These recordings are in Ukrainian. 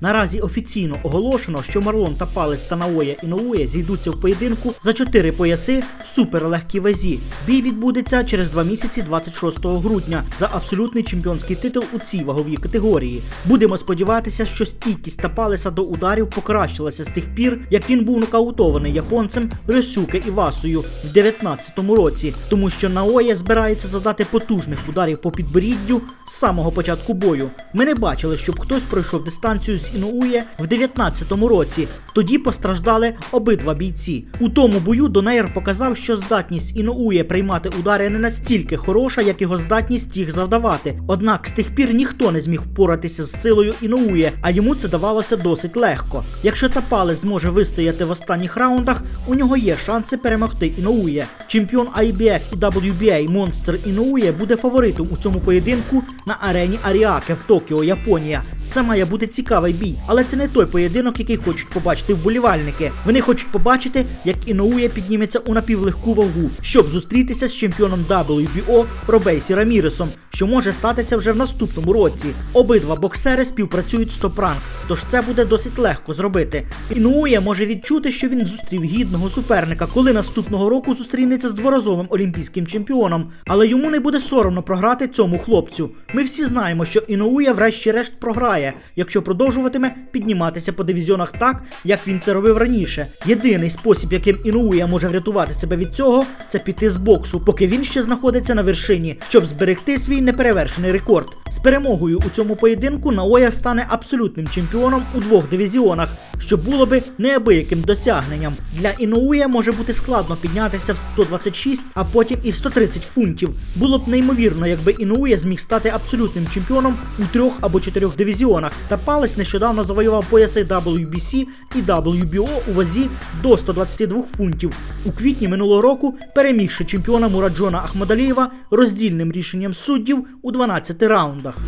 Наразі офіційно оголошено, що Марлон та Палець та Наоя Іноує зійдуться в поєдинку за 4 пояси в суперлегкій вазі. Бій відбудеться через 2 місяці 26 грудня за абсолютний чемпіонський титул у цій ваговій категорії. Будемо сподіватися, що стійкість та палеса до ударів покращилася з тих пір, як він був нокаутований японцем Ресюке Івасою в 19-му році, тому що Наоя збирається завдати потужних ударів по підборіддю з самого початку бою. Ми не бачили, щоб хтось пройшов дистанцію з Іноує в 19-му році. Тоді постраждали обидва бійці. У тому бою Донейр показав, що здатність Іноує приймати удари не настільки хороша, як його здатність їх завдавати. Однак з тих пір ніхто не зміг впоратися з силою Іноує, а йому це давалося досить легко. Якщо Тапале зможе вистояти в останніх раундах, у нього є шанси перемогти Іноує. Чемпіон IBF і WBA Монстр Іноує буде фаворитом у цьому поєдинку на арені Аріаке в Токіо, Японія. Це має бути цікавий бій, але це не той поєдинок, який хочуть побачити вболівальники. Вони хочуть побачити, як Іноує підніметься у напівлегку вагу, щоб зустрітися з чемпіоном WBO Робейсі Раміресом, що може статися вже в наступному році. Обидва боксери співпрацюють з Топранг, тож це буде досить легко зробити. Іноує може відчути, що він зустрів гідного суперника, коли наступного року зустрінеться з дворазовим олімпійським чемпіоном. Але йому не буде соромно програти цьому хлопцю. Ми всі знаємо, що Іноує врешті-решт програє, якщо продовжуватиме підніматися по дивізіонах так, як він це робив раніше. Єдиний спосіб, яким Іноує може врятувати себе від цього, це піти з боксу, поки він ще знаходиться на вершині, щоб зберегти свій неперевершений рекорд. З перемогою у цьому поєдинку Наоя стане абсолютним чемпіоном у двох дивізіонах, що було би неабияким досягненням. Для Іноуя може бути складно піднятися в 126, а потім і в 130 фунтів. Було б неймовірно, якби Іноуя зміг стати абсолютним чемпіоном у трьох або чотирьох дивізіонах. Та палець нещодавно завоював пояси WBC і WBO у вазі до 122 фунтів. У квітні минулого року перемігши чемпіона Мураджона Ахмадалієва роздільним рішенням суддів у 12 раундах.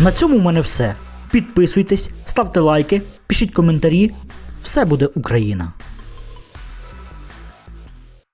На цьому в мене все. Підписуйтесь, ставте лайки, пишіть коментарі. Все буде Україна!